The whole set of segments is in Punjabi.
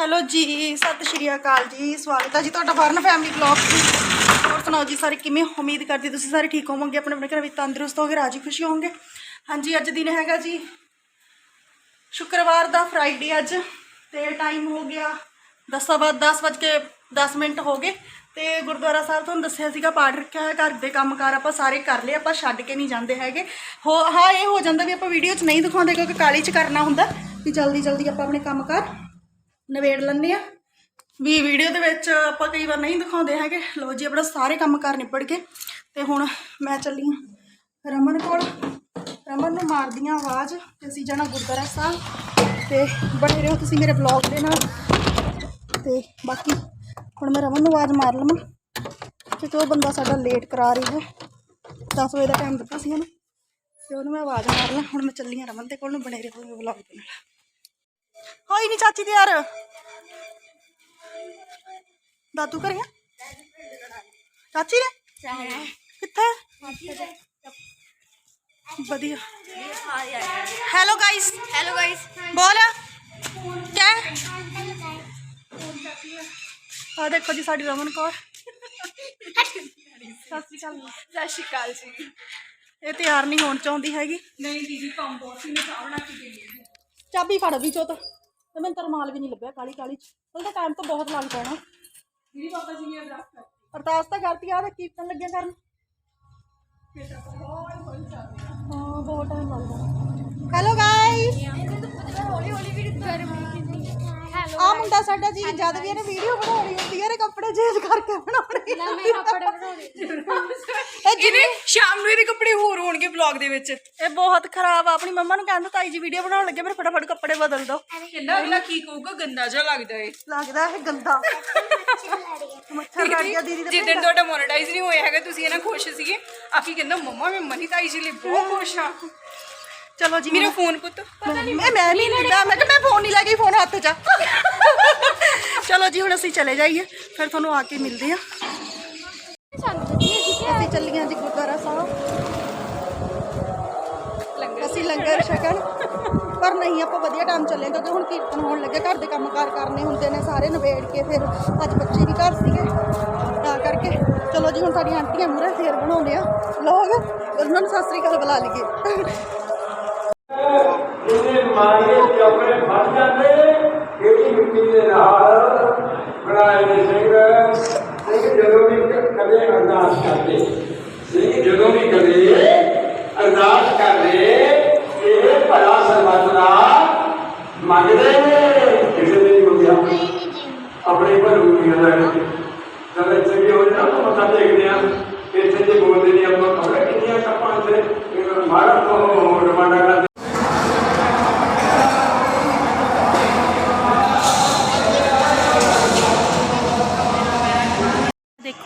ਹੈਲੋ ਜੀ, ਸਤਿ ਸ਼੍ਰੀ ਅਕਾਲ ਜੀ, ਸਵਾਗਤ ਹੈ ਜੀ ਤੁਹਾਡਾ ਵਰਨ ਫੈਮਿਲੀ ਬਲੌਗ ਹੋਰ ਸੁਣਾਓ ਜੀ, ਸਾਰੇ ਕਿਵੇਂ ਉਮੀਦ ਕਰਦੀ ਤੁਸੀਂ ਸਾਰੇ ਠੀਕ ਹੋਵੋਗੇ? ਆਪਣੇ ਆਪਣੇ ਘਰ ਵਿੱਚ ਤੰਦਰੁਸਤ ਹੋਗੇ ਰਾਜੀ ਖੁਸ਼ੀ ਹੋਵੋਗੇ? ਹਾਂਜੀ, ਅੱਜ ਦਿਨ ਹੈਗਾ ਜੀ, ਸ਼ੁੱਕਰਵਾਰ ਦਾ ਫਰਾਈਡੇ ਅੱਜ ਤੇ ਟਾਈਮ ਹੋ ਗਿਆ 10 ਵਜੇ 10 ਵਜੇ ਕੇ 10 ਮਿੰਟ ਹੋ ਗਏ ਤੇ ਗੁਰਦੁਆਰਾ ਸਾਹਿਬ ਤੁਹਾਨੂੰ ਦੱਸਿਆ ਸੀਗਾ, ਪਾਠ ਰੱਖਿਆ ਹੋਇਆ, ਘਰ ਦੇ ਕੰਮਕਾਰ ਆਪਾਂ ਸਾਰੇ ਕਰ ਲਏ, ਆਪਾਂ ਛੱਡ ਕੇ ਨਹੀਂ ਜਾਂਦੇ ਹੈਗੇ। ਹੋ, ਹਾਂ, ਇਹ ਹੋ ਜਾਂਦਾ ਵੀ ਆਪਾਂ ਵੀਡੀਓ 'ਚ ਨਹੀਂ ਦਿਖਾਉਂਦੇ ਕਿਉਂਕਿ ਕਾਲੀ 'ਚ ਕਰਨਾ ਹੁੰਦਾ, ਵੀ ਜਲਦੀ ਜਲਦੀ ਆਪਾਂ ਆਪਣੇ ਕੰਮਕਾਰ ਨਵੇੜ ਲੈਂਦੇ ਆ। ਵੀ ਵੀਡੀਓ ਦੇ ਵਿੱਚ ਆਪਾਂ ਕਈ ਵਾਰ ਨਹੀਂ ਦਿਖਾਉਂਦੇ ਹੈਗੇ। ਲੋ ਜੀ, ਆਪਣਾ ਸਾਰੇ ਕੰਮ ਕਾਰ ਨਿਬੜ ਕੇ ਤੇ ਹੁਣ ਮੈਂ ਚੱਲੀ ਹਾਂ ਰਮਨ ਕੋਲ। ਰਮਨ ਨੂੰ ਮਾਰਦੀਆਂ ਆਵਾਜ਼ ਤੇ ਅਸੀਂ ਜਾਣਾ ਗੁਰਦੁਆਰਾ ਸਾਹਿਬ। ਤੇ ਬਣੇ ਰਹੋ ਤੁਸੀਂ ਮੇਰੇ ਬਲੌਗ ਦੇ ਨਾਲ। ਤੇ ਬਾਕੀ ਹੁਣ ਮੈਂ ਰਮਨ ਨੂੰ ਆਵਾਜ਼ ਮਾਰ ਲਵਾਂ। ਕਿਉਂਕਿ ਉਹ ਬੰਦਾ ਸਾਡਾ ਲੇਟ ਕਰਾ ਰਹੀ ਹੈ। 10 ਵਜੇ ਦਾ ਟਾਈਮ ਦਿੱਤਾ ਸੀ ਉਹਨੂੰ। ਤੇ ਉਹਨੂੰ ਮੈਂ ਆਵਾਜ਼ ਮਾਰ ਲਾਂ। ਹੁਣ ਮੈਂ ਚੱਲੀ ਹਾਂ ਰਮਨ ਦੇ ਕੋਲ ਨੂੰ ਬਣੇ ਰਹੋ ਬਲੌਗ ਦੇ ਨਾਲ। ਹੋਈ ਨਹੀਂ ਚਾਚੀ ਤੇ ਯਾਰ ਦਾਦੂ ਕਰਿਆ ਚਾਚੀ ਨੇ ਕਿੱਥੇ ਵਧੀਆ ਹੈਲੋ ਗਾਇਸ हेलो गाइस ਬੋਲ ਕਿਆ ਆ ਦੇਖੋ ਜੀ ਸਾਡੀ ਰਮਨ ਕੌਰ ਸਤਿ ਸ਼੍ਰੀ ਅਕਾਲ सत श्रीकाल जी ਇਹ ਤਿਆਰ ਨਹੀਂ ਹੋਣ ਚਾਹੁੰਦੀ ਹੈਗੀ नहीं दीदी कम बहुत सी मैं चाह बना के देंगे ਚਾਬੀ ਫੜ ਵੀ ਚੋ ਤੇ ਮੈਨੂੰ ਤਰਮਾਲ ਵੀ ਨਹੀਂ ਲੱਭਿਆ ਕਾਲੀ ਕਾਲੀ ਚ। ਉਹਦਾ ਟਾਈਮ ਤਾਂ ਬਹੁਤ ਲੱਗ ਪੈਣਾ ਦੀਦੀ ਪਾਪਾ ਜੀ ਨੇ ਅਰਦਾਸ ਕਰਤੀ। ਅਰਦਾਸ ਤਾਂ ਕਰਤੀ ਆ ਤਾਂ ਕੀਰਤਨ ਲੱਗਿਆ ਕਰਨ। ਹੈਲੋ ਗਾਇਸ ਆ ਮੁੰਡਾ ਸਾਡਾ ਜੀ ਜਦ ਵੀ ਇਹਨੇ ਵੀਡੀਓ ਬਣਾਉਣੀ ਹੁੰਦੀ ਹੈ ਇਹਨੇ ਕੱਪੜੇ ਚੇਂਜ ਕਰਕੇ ਬਣਾਉਣੇ ਨਾ ਮੈਂ ਕੱਪੜੇ ਬਣਾਉਣੇ। ਇਹ ਜਿਵੇਂ ਸ਼ਾਮ ਨੂੰ ਇਹਦੇ ਕੱਪੜੇ ਹੋਰ ਹੋਣਗੇ ਵਲੌਗ ਦੇ ਵਿੱਚ। ਇਹ ਬਹੁਤ ਖਰਾਬ ਆ ਆਪਣੀ ਮੰਮਾ ਨੂੰ ਕਹਿੰਦਾ ਤਾਈ ਜੀ ਵੀਡੀਓ ਬਣਾਉਣ ਲੱਗੇ ਮੇਰੇ ਫਟਾਫਟ ਕੱਪੜੇ ਬਦਲ ਦਿਓ। ਕਹਿੰਦਾ ਅਗਲਾ ਕੀ ਕਹੂਗਾ ਗੰਦਾ ਜਿਹਾ ਲੱਗਦਾ ਏ। ਲੱਗਦਾ ਇਹ ਗੰਦਾ। ਮੱਛਰ ਲੜ ਗਿਆ ਦੀਦੀ ਦੇ ਜਿੱਦਣ ਤੁਹਾਡਾ ਮੋਨੇਟਾਈਜ਼ ਨਹੀਂ ਹੋਇਆ ਹੈਗਾ ਤੁਸੀਂ ਇਹਨਾਂ ਖੁਸ਼ ਸੀਗੇ। ਆਖੀ ਕਹਿੰਦਾ ਮੰਮਾ ਮੈਂ ਮਨੀ ਤਾਈ ਜੀ ਲਈ ਬਹੁਤ ਖੁਸ਼ ਹਾਂ ਚਲੋ ਜੀ ਮੇਰਾ ਫੋਨ ਪੁੱਤ। ਮੈਂ ਮੈਂ ਨਹੀਂ ਲਿਆ ਮੈਂ ਕਿ ਮੈਂ ਫੋਨ ਨਹੀਂ ਲੈ ਗਈ ਫੋਨ ਹੱਥ 'ਚ ਆ। ਚਲੋ ਜੀ ਹੁਣ ਅਸੀਂ ਚਲੇ ਜਾਈਏ ਫਿਰ ਤੁਹਾਨੂੰ ਆ ਕੇ ਮਿਲਦੇ ਆ ਅਸੀਂ ਚੱਲੀਆਂ ਜੀ ਗੁਰਦੁਆਰਾ ਸਾਹਿਬ ਅਸੀਂ ਲੰਗਰ ਛਕਣ। ਪਰ ਨਹੀਂ, ਆਪਾਂ ਵਧੀਆ ਟਾਈਮ ਚੱਲੇ ਕਿਉਂਕਿ ਹੁਣ ਕੀਰਤਨ ਹੋਣ ਲੱਗੇ। ਘਰ ਦੇ ਕੰਮਕਾਰ ਕਰਨੇ ਹੁੰਦੇ ਨੇ ਸਾਰੇ ਨਿਬੇੜ ਕੇ, ਫਿਰ ਅੱਜ ਬੱਚੇ ਵੀ ਘਰ ਸੀਗੇ। ਤਾਂ ਕਰਕੇ ਚਲੋ ਜੀ, ਹੁਣ ਸਾਡੀਆਂ ਆਂਟੀਆਂ ਮੂਰੇ ਫੇਰ ਬਣਾਉਂਦੇ ਆ ਲੋਕ ਉਹਨਾਂ ਨੂੰ ਸਤਿ ਸ੍ਰੀ ਅਕਾਲ ਬੁਲਾ ਲਈਏ। ਜਿਹਦੇ ਮਾਰੇ ਚੌਕੜੇ ਫਸ ਜਾਂਦੇ ਕਿਹੜੀ ਮਿੱਟੀ ਦੇ ਨਾਲ ਬਣਾਏ ਨੇ ਸਿੰਘ? ਸਿੰਘ ਜਦੋਂ ਵੀ ਕ- ਕਦੇ ਅਰਦਾਸ ਕਰਦੇ। ਸਿੰਘ ਜਦੋਂ ਵੀ ਕਦੇ ਅਰਦਾਸ ਕਰਦੇ ਇਹ ਭਲਾ ਸਰਬੱਤ ਦਾ ਮੰਗਦੇ ਨੇ ਕਿਸੇ ਦੇ ਨਹੀਂ ਮੰਗਿਆ ਆਪਣੇ ਘਰ ਨੂੰ ਦਾ ਜਦ ਇੱਥੇ ਵੀ ਹੋ ਜਾਣਾ ਤਾਂ ਮੱਥਾ ਟੇਕਦੇ ਆ ਇੱਥੇ ਜੇ ਬੋਲਦੇ ਨਹੀਂ ਆਪਾਂ ਖਬਰ ਕਿੰਨੀਆਂ ਕੱਪਾਂ ਤੇ ਮਾਰਾ ਤੋਂ ਰਵਾਨਾ ਕਰਦੇ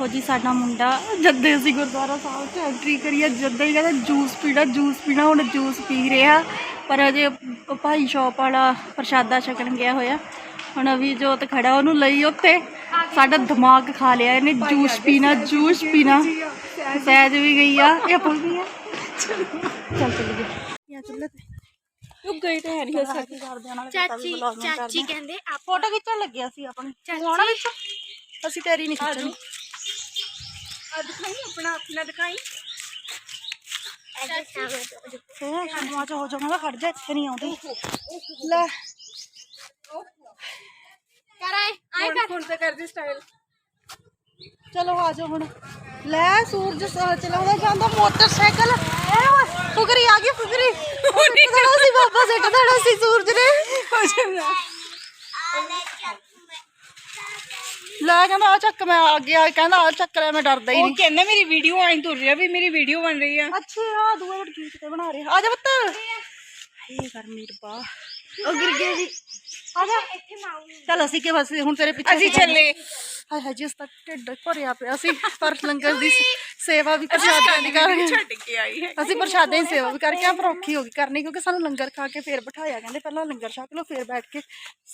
ਦੇਖੋ ਜੀ ਸਾਡਾ ਮੁੰਡਾ ਜੱਦੇ ਅਸੀਂ ਗੁਰਦੁਆਰਾ ਸਾਹਿਬ 'ਚ ਐਂਟਰੀ ਕਰੀਏ ਜੱਦੇ ਹੀ ਕਹਿੰਦਾ ਜੂਸ ਪੀਣਾ ਜੂਸ ਪੀਣਾ ਹੁਣ ਜੂਸ ਪੀ ਰਿਹਾ। ਪਰ ਅਜੇ ਭਾਈ ਸ਼ਾਪ ਵਾਲਾ ਪ੍ਰਸ਼ਾਦਾ ਛਕਣ ਗਿਆ ਹੋਇਆ। ਹੁਣ ਅਭੀ ਜੋਤ ਖੜਾ ਉਹਨੂੰ ਲਈ ਉੱਤੇ ਸਾਡਾ ਦਿਮਾਗ ਖਾ ਲਿਆ ਇਹਨੇ ਜੂਸ ਪੀਣਾ ਜੂਸ ਪੀਣਾ। ਸਹਿਜ ਵੀ ਗਈ ਆ ਇਹ ਪੁੱਲ ਵੀ ਆ। ਚੱਲ ਚੱਲੀਏ। ਇਹ ਚੱਲੇ ਤੇ ਉਹ ਗਈ ਤਾਂ ਹੈ ਨਹੀਂ ਸਾਥੀ ਕਰਦੇ ਨਾਲ ਚਾਚੀ ਚਾਚੀ ਕਹਿੰਦੇ ਆਪ ਫੋਟੋ ਖਿੱਚਣ ਲੱਗਿਆ ਸੀ ਆਪਣੀ। ਚਾਚੀ। ਹੋਣਾ ਵਿੱਚ ਅਸੀਂ ਤੇਰੀ ਨਹੀਂ ਖਿੱਚਣੀ। ਅੱਜ ਦਿਖਾਈ ਆਪਣਾ ਆਪਣਾ ਦਿਖਾਈ। ਐਡੇ ਸਾਹਮਣੇ ਤੋਂ ਜੋ ਫੇਰ ਸ਼ਰਮਾ ਚ ਹੋ ਜਾਵਾਂਗਾ ਖੜ ਜਾ ਇੱਥੇ ਨਹੀਂ ਆਉਂਦੀ। ਲੈ। ਕਰ ਆਏ ਆਏ ਹੁਣ ਹੁਣ ਤਾਂ ਕਰਦੀ ਸਟਾਈਲ ਚਲੋ ਆ ਜਾਓ ਹੁਣ। ਲੈ ਸੂਰਜ ਚਲਾਉਂਦਾ ਜਾਂਦਾ ਮੋਟਰਸਾਈਕਲ। ਐ ਓਏ ਫੁਕਰੀ ਆ ਗਈ ਫੁਕਰੀ। ਉਹਨੇ ਸੀ ਬਾਬਾ ਸਿੱਟ ਦੇਣਾ ਸੀ ਸੂਰਜ ਨੇ। ਲੈ ਕਹਿੰਦਾ ਆ ਚੱਕ ਮੈਂ ਆ ਗਿਆ ਕਹਿੰਦਾ ਆ ਚੱਕ ਲੈ ਮੈਂ ਡਰਦਾ ਹੀ ਉਹ ਨਹੀਂ। ਕਹਿੰਦਾ ਮੇਰੀ ਵੀਡੀਓ ਆਈ ਤੁਰ ਰਿਹਾ ਵੀ ਮੇਰੀ ਵੀਡੀਓ ਬਣ ਰਹੀ ਆ। ਅੱਛਾ ਆ ਦੂਏ ਵੜ ਗੀਤ ਤੇ ਬਣਾ ਰਿਹਾ। ਆ ਜਾ ਪੁੱਤ। ਹੇ ਕਰਮੀ ਰੱਬਾ ਉਹ ਗਿਰ ਗਿਆ ਜੀ। ਆ ਜਾ। ਇੱਥੇ ਮਾਊ ਚੱਲ ਅਸੀਂ ਕਿ ਬਸ ਹੁਣ ਤੇਰੇ ਪਿੱਛੇ ਅਸੀਂ ਚੱਲੇ। ਹਾਏ ਹਾਏ ਜਿਸ ਤੱਕ ਢਿੱਡ ਭਰਿਆ ਪਿਆ ਸੀ। ਪਰ ਲੰਗਰ ਦੀ ਸ- ਸੇਵਾ ਵੀ ਪ੍ਰਸ਼ਾਦਿਆਂ ਦੀ ਕਰ ਛੱਡ ਕੇ ਆਈ ਹੈ ਅਸੀਂ ਪ੍ਰਸ਼ਾਦੇ ਦੀ ਸੇਵਾ ਵੀ ਕਰਕੇ ਆ ਪਰ ਔਖੀ ਹੋ ਗਈ ਕਰਨੀ ਕਿਉਂਕਿ ਸਾਨੂੰ ਲੰਗਰ ਖਾ ਕੇ ਫੇਰ ਬਿਠਾਇਆ ਕਹਿੰਦੇ ਪਹਿਲਾਂ ਲੰਗਰ ਛਕ ਲਓ ਫੇਰ ਬੈਠ ਕੇ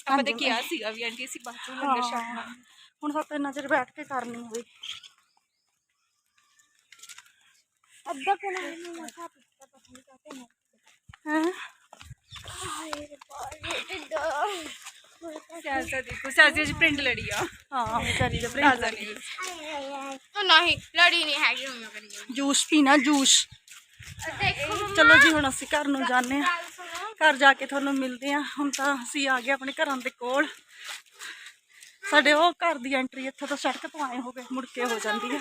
ਆਪਾਂ ਤਾਂ ਕਿਹਾ ਸੀਗਾ ਵੀ ਆਂਟੀ ਅਸੀਂ ਬਾਅਦ ਚੋਂ ਲੰਗਰ ਛਕਣਾ। ਹੁਣ ਸਾਤੇ ਨਜ਼ਰ ਬੈਠ ਕੇ ਕਰਨੀ ਹੋਵੇ ਅੱਧਾ ਕੋਨਾ ਨਹੀਂ ਕਾਤੇ ਨਾ ਹਾਂ? ਆ ਨਹੀਂ ਲੜੀ ਨਹੀਂ ਜੂਸ ਪੀਣਾ ਚਲੋ ਜੀ ਹੁਣ ਅਸੀਂ ਘਰ ਨੂੰ ਜਾਂਦੇ ਆ ਘਰ ਜਾ ਕੇ ਤੁਹਾਨੂੰ ਮਿਲਦੇ ਆ ਹੁਣ ਤਾਂ ਅਸੀਂ ਆ ਗਏ ਆਪਣੇ ਘਰਾਂ ਦੇ ਕੋਲ। ਸਾਡੇ ਉਹ ਘਰ ਦੀ ਐਂਟਰੀ ਇੱਥੇ ਤਾਂ ਸੜਕ ਤੋਂ ਆਏ ਹੋ ਗਏ ਮੁੜ ਕੇ ਹੋ ਜਾਂਦੀ ਹੈ।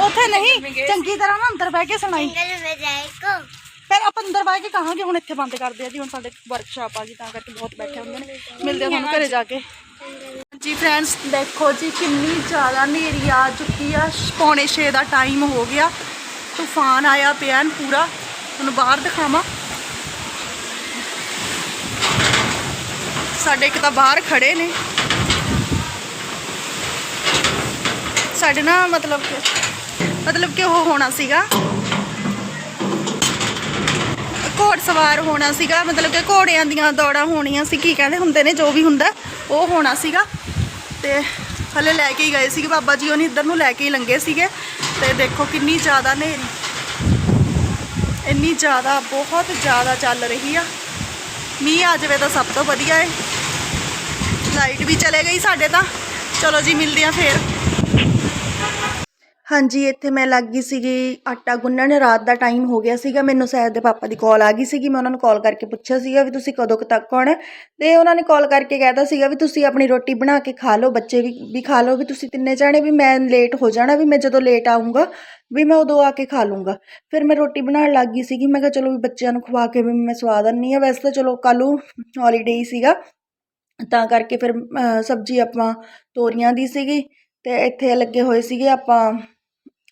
ਉੱਥੇ ਨਹੀਂ ਚੰਗੀ ਤਰ੍ਹਾਂ ਨਾ ਅੰਦਰ ਬਹਿ ਕੇ ਸੁਣਾਈ। ਜੰਗਲ ਆਪਾਂ ਅੰਦਰ ਬਾਹਰ ਕੇ ਕਹਾਂਗੇ ਹੁਣ ਇੱਥੇ ਬੰਦ ਕਰਦੇ ਆ ਜੀ ਹੁਣ ਸਾਡੇ ਵਰਕਸ਼ਾਪ ਆ ਜੀ ਤਾਂ ਕਰਕੇ ਬਹੁਤ ਬੈਠੇ ਹੁੰਦੇ ਨੇ। ਮਿਲਦੇ ਹੁਣ ਘਰੇ ਜਾ ਕੇ। ਜੀ ਫਰੈਂਡਸ ਦੇਖੋ ਜੀ, ਕਿੰਨੀ ਜ਼ਿਆਦਾ ਹਨੇਰੀ ਆ ਚੁੱਕੀ ਆ। ਪੌਣੇ 6 ਦਾ ਟਾਈਮ ਹੋ ਗਿਆ। ਤੂਫਾਨ ਆਇਆ ਪਿਆ ਐਨ ਪੂਰਾ। ਤੁਹਾਨੂੰ ਬਾਹਰ ਦਿਖਾਵਾਂ। ਸਾਡੇ ਇੱਕ ਤਾਂ ਬਾਹਰ ਖੜੇ ਨੇ। ਸਾਡੇ ਨਾ ਮਤਲਬ ਕਿ ਮਤਲਬ ਕਿ ਉਹ ਹੋਣਾ ਸੀਗਾ। ਘੋੜ ਸਵਾਰ ਹੋਣਾ ਸੀਗਾ। ਮਤਲਬ ਕਿ ਘੋੜਿਆਂ ਦੀਆਂ ਦੌੜਾਂ ਹੋਣੀਆਂ ਸੀ। ਕੀ ਕਹਿੰਦੇ ਹੁੰਦੇ ਨੇ, ਜੋ ਵੀ ਹੁੰਦਾ, ਉਹ ਹੋਣਾ ਸੀਗਾ। ਤੇ ਹਲੇ ਲੈ ਕੇ ਹੀ ਗਏ ਸੀਗੇ, ਬਾਬਾ ਜੀ ਉਹਨੇ ਇੱਧਰ ਨੂੰ ਲੈ ਕੇ ਹੀ ਲੰਗੇ ਸੀਗੇ ਤੇ ਦੇਖੋ ਕਿੰਨੀ ਜ਼ਿਆਦਾ ਹਨੇਰੀ। ਇੰਨੀ ਜ਼ਿਆਦਾ, ਬਹੁਤ ਜ਼ਿਆਦਾ ਚੱਲ ਰਹੀ ਆ। ਮੀਂਹ ਆ ਜਾਵੇ ਤਾਂ ਸਭ ਤੋਂ ਵਧੀਆ ਏ। ਲਾਈਟ ਵੀ ਚਲੇ ਗਈ ਸਾਡੇ ਤਾਂ। ਚਲੋ ਜੀ, ਮਿਲਦੇ ਆ ਫੇਰ। ਹਾਂਜੀ ਇੱਥੇ ਮੈਂ ਲੱਗ ਗਈ ਸੀਗੀ ਆਟਾ ਗੁੰਨਣ। ਰਾਤ ਦਾ ਟਾਈਮ ਹੋ ਗਿਆ ਸੀਗਾ। ਮੈਨੂੰ ਸਹਿਰ ਦੇ ਪਾਪਾ ਦੀ ਕਾਲ ਆ ਗਈ ਸੀਗੀ। ਮੈਂ ਉਹਨਾਂ ਨੂੰ ਕਾਲ ਕਰਕੇ ਪੁੱਛਿਆ ਸੀਗਾ ਵੀ ਤੁਸੀਂ ਕਦੋਂ ਕੁ ਤੱਕ ਆਉਣਾ ਹੈ? ਤੇ ਉਹਨਾਂ ਨੇ ਕਾਲ ਕਰਕੇ ਕਹਿਤਾ ਸੀਗਾ ਵੀ ਤੁਸੀਂ ਆਪਣੀ ਰੋਟੀ ਬਣਾ ਕੇ ਖਾ ਲਓ ਬੱਚੇ ਵੀ ਵੀ ਖਾ ਲਓ ਵੀ ਤੁਸੀਂ ਤਿੰਨੇ ਜਾਣੇ ਵੀ ਮੈਂ ਲੇਟ ਹੋ ਜਾਣਾ ਵੀ ਮੈਂ ਜਦੋਂ ਲੇਟ ਆਉਂਗਾ ਵੀ ਮੈਂ ਉਦੋਂ ਆ ਕੇ ਖਾ ਲੂੰਗਾ ਫਿਰ ਮੈਂ ਰੋਟੀ ਬਣਾਉਣ ਲੱਗ ਗਈ ਸੀਗੀ। ਮੈਂ ਕਿਹਾ ਚਲੋ ਵੀ ਬੱਚਿਆਂ ਨੂੰ ਖਵਾ ਕੇ ਵੀ ਮੈਂ ਸਵਾਦ ਆਉਂਦੀ ਹਾਂ। ਵੈਸੇ ਤਾਂ ਚਲੋ ਕੱਲ੍ਹ ਨੂੰ ਹੌਲੀਡੇ ਹੀ ਸੀਗਾ। ਤਾਂ ਕਰਕੇ ਫਿਰ ਅਹ, ਸਬਜ਼ੀ ਆਪਾਂ ਤੋਰੀਆਂ ਦੀ ਸੀਗੀ ਤੇ ਇੱਥੇ ਲੱਗੇ ਹੋਏ ਸੀਗੇ ਆਪਾਂ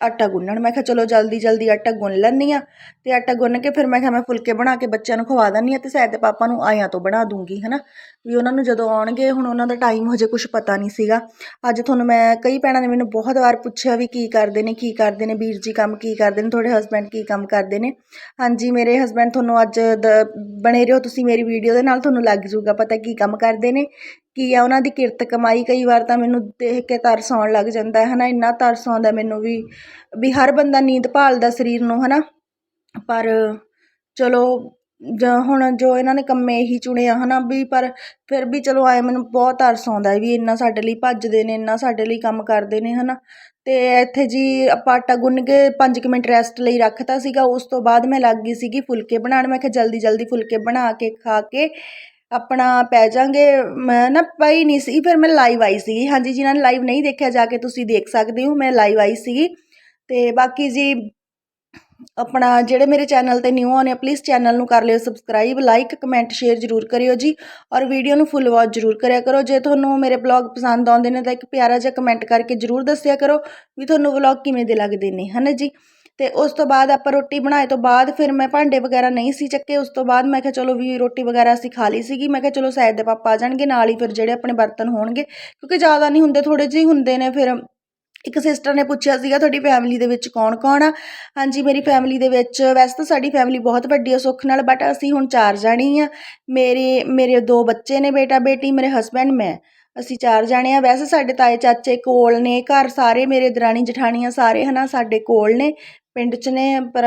ਆਟਾ ਗੁੰਨਣ। ਮੈਂ ਕਿਹਾ, ਚਲੋ ਜਲਦੀ ਜਲਦੀ ਆਟਾ ਗੁੰਨ ਲੈਂਦੀ ਆ ਤੇ ਆਟਾ ਗੁੰਨ ਕੇ ਫਿਰ ਮੈਂ ਕਿਹਾ, ਮੈਂ ਫੁਲਕੇ ਬਣਾ ਕੇ ਬੱਚਿਆਂ ਨੂੰ ਖਵਾ ਦਿੰਦੀ ਆ ਤੇ ਸੈਦ ਦੇ ਪਾਪਾ ਨੂੰ ਆਇਆਂ ਤੋਂ ਬਣਾ ਦੂੰਗੀ, ਹਨਾ। ਵੀ ਉਹਨਾਂ ਨੂੰ ਜਦੋਂ ਆਉਣਗੇ, ਹੁਣ ਉਹਨਾਂ ਦਾ ਟਾਈਮ ਹਜੇ ਕੁਝ ਪਤਾ ਨਹੀਂ ਸੀਗਾ। ਅੱਜ ਤੁਹਾਨੂੰ ਮੈਂ, ਕਈ ਭੈਣਾਂ ਨੇ ਮੈਨੂੰ ਬਹੁਤ ਵਾਰ ਪੁੱਛਿਆ ਵੀ ਕੀ ਕਰਦੇ ਨੇ, ਕੀ ਕਰਦੇ ਨੇ, ਵੀਰ ਜੀ ਕੰਮ ਕੀ ਕਰਦੇ ਨੇ, ਤੁਹਾਡੇ ਹਸਬੈਂਡ ਕੀ ਕੰਮ ਕਰਦੇ ਨੇ। ਹਾਂਜੀ, ਮੇਰੇ ਹਸਬੈਂਡ ਤੁਹਾਨੂੰ ਅੱਜ ਦ- ਬਣੇ ਰਹੋ, ਤੁਸੀਂ ਮੇਰੀ ਵੀਡੀਓ ਦੇ ਨਾਲ ਤੁਹਾਨੂੰ ਲੱਗ ਜੂਗਾ ਪਤਾ ਕੀ ਕੰਮ ਕਰਦੇ ਨੇ। ਕੀ ਆ, ਉਹਨਾਂ ਦੀ ਕਿਰਤ ਕਮਾਈ ਕਈ ਵਾਰ ਤਾਂ ਮੈਨੂੰ ਦੇਖ ਕੇ ਤਰਸ ਆਉਣ ਲੱਗ ਜਾਂਦਾ ਹੈ ਨਾ ਇੰਨਾ ਤਰਸ ਆਉਂਦਾ ਮੈਨੂੰ ਵੀ ਵੀ ਹਰ ਬੰਦਾ ਨੀਂਦ ਭਾਲਦਾ ਸਰੀਰ ਨੂੰ ਹੈ ਨਾ ਪਰ ਚਲੋ, ਜ ਹੁਣ ਜੋ ਇਹਨਾਂ ਨੇ ਕੰਮੇ ਇਹੀ ਚੁਣੇ ਆ ਨਾ ਵੀ ਪਰ ਫਿਰ ਵੀ ਚਲੋ ਆਏ ਮੈਨੂੰ ਬਹੁਤ ਤਰਸ ਆਉਂਦਾ ਵੀ ਇੰਨਾ ਸਾਡੇ ਲਈ ਭੱਜਦੇ ਨੇ, ਇੰਨਾ ਸਾਡੇ ਲਈ ਕੰਮ ਕਰਦੇ ਨੇ ਹੈ ਨਾ ਅਤੇ ਇੱਥੇ ਜੀ ਆਪਾਂ ਆਟਾ ਗੁੰਨ ਕੇ ਪੰਜ ਕੁ ਮਿੰਟ ਰੈਸਟ ਲਈ ਰੱਖਤਾ ਸੀਗਾ, ਉਸ ਤੋਂ ਬਾਅਦ ਮੈਂ ਲੱਗ ਗਈ ਸੀਗੀ ਫੁਲਕੇ ਬਣਾਉਣ, ਮੈਂ ਕਿਹਾ ਜਲਦੀ ਜਲਦੀ ਫੁਲਕੇ ਬਣਾ ਕੇ, ਖਾ ਕੇ ਆਪਣਾ ਪੈ ਜਾਾਂਗੇ ਮੈਂ ਨਾ ਪਈ ਨਹੀਂ ਸੀ, ਫਿਰ ਮੈਂ ਲਾਈਵ ਆਈ ਸੀਗੀ। ਹਾਂਜੀ ਜਿਨ੍ਹਾਂ ਨੇ ਲਾਈਵ ਨਹੀਂ ਦੇਖਿਆ, ਜਾ ਕੇ ਤੁਸੀਂ ਦੇਖ ਸਕਦੇ ਹੋ, ਮੈਂ ਲਾਈਵ ਆਈ ਸੀਗੀ। ਤੇ ਬਾਕੀ ਜੀ, ਆਪਣਾ ਜਿਹੜੇ ਮੇਰੇ ਚੈਨਲ ਤੇ ਨਿਊ ਆਨੇ ਪਲੀਜ਼ ਚੈਨਲ ਨੂੰ ਕਰ ਲਿਓ ਸਬਸਕ੍ਰਾਈਬ ਲਾਈਕ ਕਮੈਂਟ ਸ਼ੇਅਰ ਜ਼ਰੂਰ ਕਰਿਓ ਜੀ। ਔਰ ਵੀਡੀਓ ਨੂੰ ਫੁੱਲ ਵਾਚ ਜ਼ਰੂਰ ਕਰਿਆ ਕਰੋ। ਜੇ ਤੁਹਾਨੂੰ ਮੇਰੇ ਬਲੌਗ ਪਸੰਦ ਆਉਂਦੇ ਨੇ ਤਾਂ ਇੱਕ ਪਿਆਰਾ ਜਿਹਾ ਕਮੈਂਟ ਕਰਕੇ ਜ਼ਰੂਰ ਦੱਸਿਆ ਕਰੋ ਵੀ ਤੁਹਾਨੂੰ ਵਲੌਗ ਕਿਵੇਂ ਦੇ ਲੱਗਦੇ ਨੇ, ਹਨਾ ਜੀ? ਤੇ ਉਸ ਤੋਂ ਬਾਅਦ ਆਪਾਂ ਰੋਟੀ ਬਣਾਏ ਤੋਂ ਬਾਅਦ ਫਿਰ ਮੈਂ ਭਾਂਡੇ ਵਗੈਰਾ ਨਹੀਂ ਸੀ ਚੱਕੇ, ਉਸ ਤੋਂ ਬਾਅਦ ਮੈਂ ਕਿਹਾ ਚਲੋ ਵੀ ਰੋਟੀ ਵਗੈਰਾ ਅਸੀਂ ਖਾ ਲਈ ਸੀਗੀ। ਮੈਂ ਕਿਹਾ ਚਲੋ ਸਾਇਦ ਦੇ ਪਾਪਾ ਆ ਜਾਣਗੇ, ਨਾਲ ਹੀ ਫਿਰ ਜਿਹੜੇ ਆਪਣੇ ਬਰਤਨ ਹੋਣਗੇ, ਕਿਉਂਕਿ ਜ਼ਿਆਦਾ ਨਹੀਂ ਹੁੰਦੇ ਥੋੜੇ ਜਿਹੇ ਹੁੰਦੇ ਨੇ ਫਿਰ। ਇੱਕ ਸਿਸਟਰ ਨੇ ਪੁੱਛਿਆ ਸੀਗਾ, ਤੁਹਾਡੀ ਫੈਮਿਲੀ ਦੇ ਵਿੱਚ ਕੌਣ ਕੌਣ ਆ? ਹਾਂਜੀ, ਮੇਰੀ ਫੈਮਿਲੀ ਦੇ ਵਿੱਚ, ਵੈਸੇ ਤਾਂ ਸਾਡੀ ਫੈਮਿਲੀ ਬਹੁਤ ਵੱਡੀ ਆ ਸੁੱਖ ਨਾਲ ਬਟ ਅਸੀਂ ਹੁਣ ਚਾਰ ਜਾਣੀ ਆ। ਮੇਰੇ ਮੇਰੇ ਦੋ ਬੱਚੇ ਨੇ ਬੇਟਾ, ਬੇਟੀ, ਮੇਰੇ ਹਸਬੈਂਡ ਮੈਂ। ਅਸੀਂ ਚਾਰ ਜਾਣੇ ਆ। ਵੈਸੇ ਸਾਡੇ ਤਾਏ ਚਾਚੇ ਕੋਲ ਨੇ, ਘਰ ਸਾਰੇ ਮੇਰੇ ਦਰਾਣੀ ਜਠਾਣੀਆਂ ਸਾਰੇ ਹਨਾ ਸਾਡੇ ਕੋਲ ਨੇ। ਪਿੰਡ 'ਚ ਨੇ, ਪਰ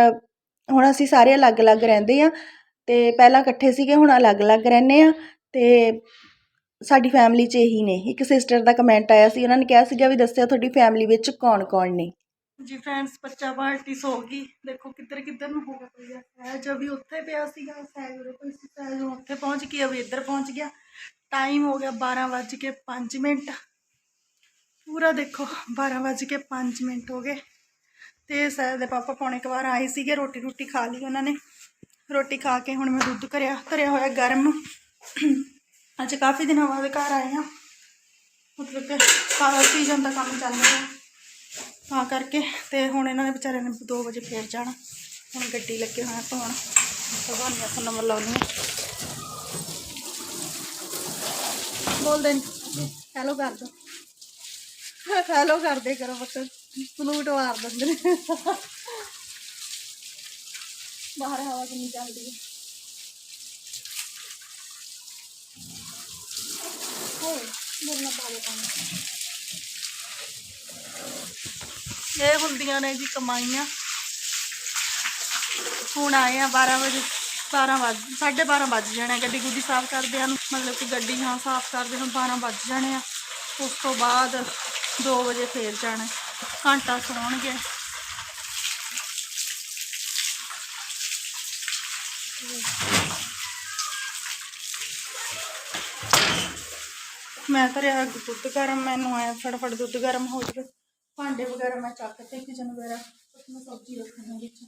ਹੁਣ ਅਸੀਂ ਸਾਰੇ ਅਲੱਗ-ਅਲੱਗ ਰਹਿੰਦੇ ਹਾਂ ਤੇ ਪਹਿਲਾਂ ਇਕੱਠੇ ਸੀਗੇ, ਹੁਣ ਅਲੱਗ-ਅਲੱਗ ਰਹਿੰਦੇ ਹਾਂ ਤੇ ਸਾਡੀ ਫੈਮਿਲੀ 'ਚ ਇਹੀ ਨੇ। ਇੱਕ ਸਿਸਟਰ ਦਾ ਕਮੈਂਟ ਆਇਆ ਸੀ, ਉਹਨਾਂ ਨੇ ਕਿਹਾ ਸੀਗਾ ਵੀ ਦੱਸਿਆ ਤੁਹਾਡੀ ਫੈਮਿਲੀ ਵਿੱਚ ਕੌਣ-ਕੌਣ ਨੇ? ਜੀ ਫਰੈਂਡਸ ਬੱਚਾ ਬਾਲਟੀ ਸੋ ਗਈ। ਦੇਖੋ ਕਿੱਧਰ ਕਿੱਧਰ ਨੂੰ ਹੋ ਗਿਆ ਸਹਿਜ ਵੀ ਉੱਥੇ ਪਿਆ ਸੀਗਾ, ਸਹਿਜ ਉਰੇ ਕੋਈ ਸਹਿਜ ਉੱਥੇ ਪਹੁੰਚ ਗਿਆ, ਵੀ ਇੱਧਰ ਪਹੁੰਚ ਗਿਆ। ਟਾਈਮ ਹੋ ਗਿਆ 12 ਵੱਜ ਕੇ 5 ਮਿੰਟ। ਪੂਰਾ ਦੇਖੋ 12 ਵੱਜ ਕੇ 5 ਮਿੰਟ ਹੋ ਗਏ। ਤੇ ਸਹਿਜ ਦੇ ਪਾਪਾ ਪੌਣੇ ਕੁ ਵਾਰ ਆਏ ਸੀਗੇ, ਰੋਟੀ ਰੋਟੀ ਖਾ ਲਈ ਉਹਨਾਂ ਨੇ। ਰੋਟੀ ਖਾ ਕੇ ਹੁਣ ਮੈਂ ਦੁੱਧ ਕਰਿਆ ਧਰਿਆ ਹੋਇਆ ਗਰਮ। ਅੱਜ ਕਾਫੀ ਦਿਨਾਂ ਬਾਅਦ ਘਰ ਆਏ ਆ ਮਤਲਬ ਕਿ ਸਾਰਾ ਸੀਜ਼ਨ ਦਾ ਕੰਮ ਚੱਲ ਰਿਹਾ। ਤਾਂ ਕਰਕੇ ਤੇ ਹੁਣ ਇਹਨਾਂ ਨੇ ਵਿਚਾਰਿਆਂ ਨੇ 2 ਵਜੇ ਫੇਰ ਜਾਣਾ। ਹੁਣ ਗੱਡੀ ਲੱਗੇ ਹੋਇਆ ਧੋਣ। ਭਗਵਾਨੀ ਆਪਾਂ ਨੰਬਰ ਲਾਉਣੀ ਹੈ ਬੋਲ ਦੇ ਹੈਲੋ ਕਰ ਦੋ। ਹੈਲੋ ਕਰਦੇ ਕਰੋ ਬਸ ਸਲੂਟ ਮਾਰ ਦਿੰਦੇ ਨੇ ਬਾਹਰ ਹਵਾ ਕਿੰਨੀ ਚੱਲਦੀ ਹੈ ਹੋਏ ਬੋਲਣਾ ਪਾ ਦੇ ਪਾਣੀ ਇਹ ਹੁੰਦੀਆਂ ਨੇ ਜੀ ਕਮਾਈਆਂ ਹੁਣ ਆਏ ਆ 12 ਵਜੇ 12 ਵਜ 12:30 ਵੱਜ ਜਾਣੇ ਆ ਗੱਡੀ ਗੁੱਡੀ ਸਾਫ਼ ਕਰਦਿਆਂ ਨੂੰ ਮਤਲਬ ਕਿ ਗੱਡੀ ਹਾਂ ਸਾਫ਼ ਕਰਦੇ ਨੂੰ 12 ਵੱਜ ਜਾਣੇ ਆ ਘੰਟਾ ਸੌਣਗੇ। ਮੈਂ ਧਰਿਆ ਦੁੱਧ ਗਰਮ, ਮੈਨੂੰ ਆਇਆ ਫਟਾਫਟ ਦੁੱਧ ਗਰਮ ਹੋ ਜਾਵੇ। ਭਾਂਡੇ ਵਗੈਰਾ ਮੈਂ ਚੱਕ ਤੇ ਕਿਚਨ ਵਗੈਰਾ ਮੈਂ ਸਬਜ਼ੀ ਰੱਖਣੀ ਵਿੱਚ।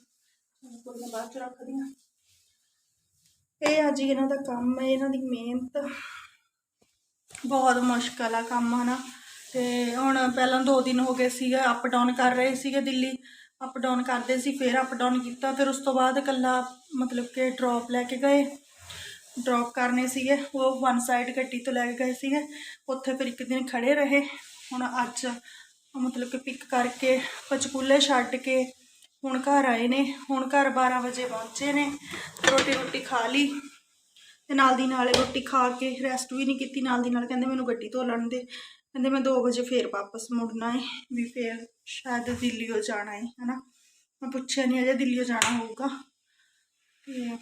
ਕੋਈ ਨਾ ਬਾਅਦ ਚ ਰੱਖਦੀ ਹਾਂ ਇਹ ਅੱਜ ਇਹਨਾਂ ਦਾ ਕੰਮ ਹੈ ਇਹਨਾਂ ਦੀ ਮਿਹਨਤ। ਬਹੁਤ ਮੁਸ਼ਕਲ ਆ ਕੰਮ, ਹਨਾ। ਤੇ ਹੁਣ ਪਹਿਲਾਂ ਦੋ ਦਿਨ ਹੋ ਗਏ ਸੀਗੇ ਅਪ ਡਾਊਨ ਕਰ ਰਹੇ ਸੀਗੇ ਦਿੱਲੀ ਅਪ ਡਾਊਨ ਕਰਦੇ ਸੀ, ਫਿਰ ਅਪ ਡਾਊਨ ਕੀਤਾ, ਫਿਰ ਉਸ ਤੋਂ ਬਾਅਦ ਇਕੱਲਾ ਮਤਲਬ ਕਿ ਡ੍ਰੌਪ ਲੈ ਕੇ ਗਏ। ਡ੍ਰੌਪ ਕਰਨੇ ਸੀਗੇ, ਉਹ ਵਨ ਸਾਈਡ ਗੱਡੀ ਤੋਂ ਲੈ ਕੇ ਗਏ ਸੀਗੇ, ਉੱਥੇ ਫਿਰ ਇੱਕ ਦਿਨ ਖੜੇ ਰਹੇ। ਹੁਣ ਅੱਜ ਮਤਲਬ ਕਿ ਪਿਕ ਕਰਕੇ ਪਚਕੂਲੇ ਛੱਡ ਕੇ ਹੁਣ ਘਰ ਆਏ ਨੇ, ਹੁਣ ਘਰ 12 ਵਜੇ ਪਹੁੰਚੇ ਨੇ, ਰੋਟੀ ਰੋਟੀ ਖਾ ਲਈ ਤੇ ਨਾਲ ਦੀ ਨਾਲ ਰੋਟੀ ਖਾ ਕੇ ਰੈਸਟ ਵੀ ਨਹੀਂ ਕੀਤੀ, ਨਾਲ ਦੀ ਨਾਲ ਕਹਿੰਦੇ ਮੈਨੂੰ ਗੱਡੀ ਧੋ ਲੈਣ ਦੇ ਕਹਿੰਦੇ ਮੈਂ 2 ਵਜੇ ਫੇਰ ਵਾਪਸ ਮੁੜਨਾ ਹੈ ਵੀ ਫੇਰ ਸ਼ਾਇਦ ਦਿੱਲੀੋਂ ਜਾਣਾ ਹੈ ਹਨਾ। ਮੈਂ ਪੁੱਛਿਆ ਨਹੀਂ ਅਜੇ ਦਿੱਲੀੋਂ ਜਾਣਾ ਹੋਊਗਾ। ਤੇ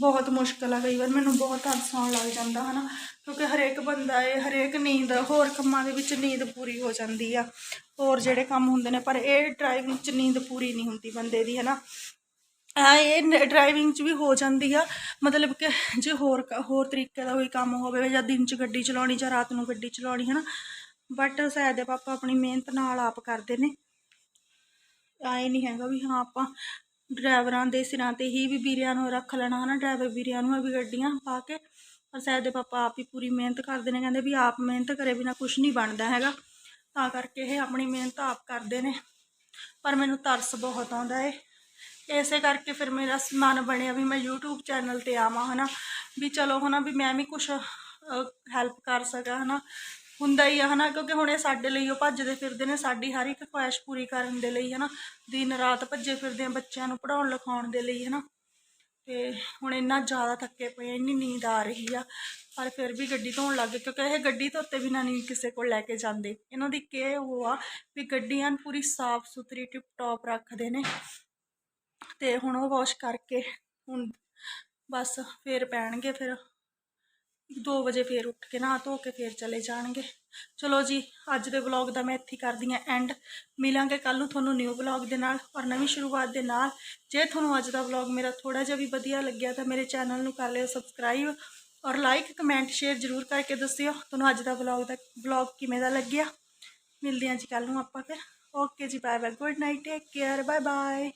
ਬਹੁਤ ਮੁਸ਼ਕਲ ਆ ਕਈ ਵਾਰ, ਮੈਨੂੰ ਬਹੁਤ ਹਾਦਸਾ ਆਉਣ ਲੱਗ ਜਾਂਦਾ, ਹਨਾ। ਕਿਉਂਕਿ ਹਰੇਕ ਬੰਦਾ ਇਹ ਹਰੇਕ ਨੀਂਦ, ਹੋਰ ਕੰਮਾਂ ਦੇ ਵਿੱਚ ਨੀਂਦ ਪੂਰੀ ਹੋ ਜਾਂਦੀ ਆ। ਹੋਰ ਜਿਹੜੇ ਕੰਮ ਹੁੰਦੇ ਨੇ, ਪਰ ਇਹ ਡਰਾਈਵਿੰਗ 'ਚ ਨੀਂਦ ਪੂਰੀ ਨਹੀਂ ਹੁੰਦੀ ਬੰਦੇ ਦੀ, ਹਨਾ। ਆ ਇਹ ਡਰਾਈਵਿੰਗ 'ਚ ਵੀ ਹੋ ਜਾਂਦੀ ਆ। ਮਤਲਬ ਕਿ ਜੇ ਹੋਰ ਕ- ਹੋਰ ਤਰੀਕੇ ਦਾ ਕੋਈ ਕੰਮ ਹੋਵੇ, ਜਾਂ ਦਿਨ 'ਚ ਗੱਡੀ ਚਲਾਉਣੀ, ਜਾਂ ਰਾਤ ਨੂੰ ਗੱਡੀ ਚਲਾਉਣੀ ਹੈ ਨਾ ਬਟ ਸ਼ਾਇਦ ਦੇ ਪਾਪਾ ਆਪਣੀ ਮਿਹਨਤ ਨਾਲ ਆਪ ਕਰਦੇ ਨੇ। ਆਏ ਨਹੀਂ ਹੈਗਾ ਵੀ ਹਾਂ, ਆਪਾਂ ਡਰਾਈਵਰਾਂ ਦੇ ਸਿਰਾਂ ਤੇ ਹੀ ਵੀ ਵੀਰਿਆਂ ਨੂੰ ਰੱਖ ਲੈਣਾ, ਹਨਾ। ਡਰਾਈਵਰ ਵੀਰਿਆਂ ਨੂੰ ਵੀ ਗੱਡੀਆਂ ਪਾ ਕੇ, ਪਰ ਸ਼ਾਇਦ ਦੇ ਪਾਪਾ ਆਪ ਹੀ ਪੂਰੀ ਮਿਹਨਤ ਕਰਦੇ ਨੇ। ਕਹਿੰਦੇ ਵੀ ਆਪ ਮਿਹਨਤ ਕਰੇ ਬਿਨਾ ਕੁਝ ਨਹੀਂ ਬਣਦਾ ਹੈਗਾ। ਤਾਂ ਕਰਕੇ ਇਹ ਆਪਣੀ ਮਿਹਨਤ ਆਪ ਕਰਦੇ ਨੇ। ਪਰ ਮੈਨੂੰ ਤਰਸ ਬਹੁਤ ਆਉਂਦਾ ਏ। ਇਸੇ ਕਰਕੇ ਫਿਰ ਮੇਰਾ ਮਨ ਬਣਿਆ ਵੀ ਮੈਂ YouTube ਚੈਨਲ ਤੇ ਆਵਾਂ, ਹਨਾ। ਵੀ ਚਲੋ ਹਨਾ ਵੀ ਮੈਂ ਵੀ ਕੁਝ ਹੈਲਪ ਕਰ ਸਕਾਂ, ਹਨਾ। ਹੁੰਦਾ ਹੀ ਆ, ਹਨਾ, ਕਿਉਂਕਿ ਹੁਣ ਇਹ ਸਾਡੇ ਲਈ ਉਹ ਭੱਜਦੇ ਫਿਰਦੇ ਨੇ, ਸਾਡੀ ਹਰ ਇੱਕ ਖੁਆਇਸ਼ ਪੂਰੀ ਕਰਨ ਦੇ ਲਈ, ਹਨਾ। ਦਿਨ ਰਾਤ ਭੱਜੇ ਫਿਰਦੇ ਆ ਬੱਚਿਆਂ ਨੂੰ ਪੜਾਉਣ ਲਿਖਾਉਣ ਦੇ ਲਈ, ਹਨਾ। ਤੇ ਹੁਣ ਇੰਨਾ ਜ਼ਿਆਦਾ ਥੱਕੇ ਪਏ ਇੰਨੀ ਨੀਂਦ ਆ ਰਹੀ ਆ, ਪਰ ਫਿਰ ਵੀ ਗੱਡੀ ਧੋਣ ਲੱਗ ਗਏ, ਕਿਉਂਕਿ ਇਹ ਗੱਡੀ ਧੋਤੇ ਬਿਨਾਂ ਨਹੀਂ ਕਿਸੇ ਕੋਲ ਲੈ ਕੇ ਜਾਂਦੇ। ਇਹਨਾਂ ਦੀ ਕਿ ਉਹ ਆ ਵੀ ਗੱਡੀਆਂ ਪੂਰੀ ਸਾਫ਼ ਸੁਥਰੀ ਟਿਪ ਟੌਪ ਰੱਖਦੇ ਨੇ। ਤੇ ਹੁਣ ਉਹ ਵਾਸ਼ ਕਰਕੇ ਹੁਣ ਬਸ ਫੇਰ ਪੈਣਗੇ ਫਿਰ 2 ਵਜੇ ਫੇਰ ਉੱਠ ਕੇ ਨਹਾ ਧੋ ਕੇ ਫੇਰ ਚਲੇ ਜਾਣਗੇ। ਚਲੋ ਜੀ, ਅੱਜ ਦੇ ਵਲੌਗ ਦਾ ਮੈਂ ਇੱਥੇ ਕਰਦੀ ਹਾਂ ਐਂਡ ਮਿਲਾਂਗੇ ਕੱਲ ਨੂੰ ਤੁਹਾਨੂੰ ਨਿਊ ਵਲੌਗ ਦੇ ਨਾਲ ਔਰ ਨਵੀਂ ਸ਼ੁਰੂਆਤ ਦੇ ਨਾਲ। ਜੇ ਤੁਹਾਨੂੰ ਅੱਜ ਦਾ ਵਲੌਗ ਮੇਰਾ ਥੋੜਾ ਜਿਹਾ ਵੀ ਵਧੀਆ ਲੱਗਿਆ ਤਾਂ ਮੇਰੇ ਚੈਨਲ ਨੂੰ ਕਰ ਲਿਓ ਸਬਸਕ੍ਰਾਈਬ ਔਰ ਲਾਈਕ ਕਮੈਂਟ ਸ਼ੇਅਰ ਜ਼ਰੂਰ ਕਰਕੇ ਦੱਸਿਓ ਤੁਹਾਨੂੰ ਅੱਜ ਦਾ ਵਲੌਗ ਦਾ ਵਲੌਗ ਕਿਵੇਂ ਦਾ ਲੱਗਿਆ। ਮਿਲਦੇ ਹਾਂ ਜੀ ਕੱਲ ਨੂੰ ਆਪਾਂ ਫਿਰ। ਓਕੇ ਜੀ bye bye good night take care bye bye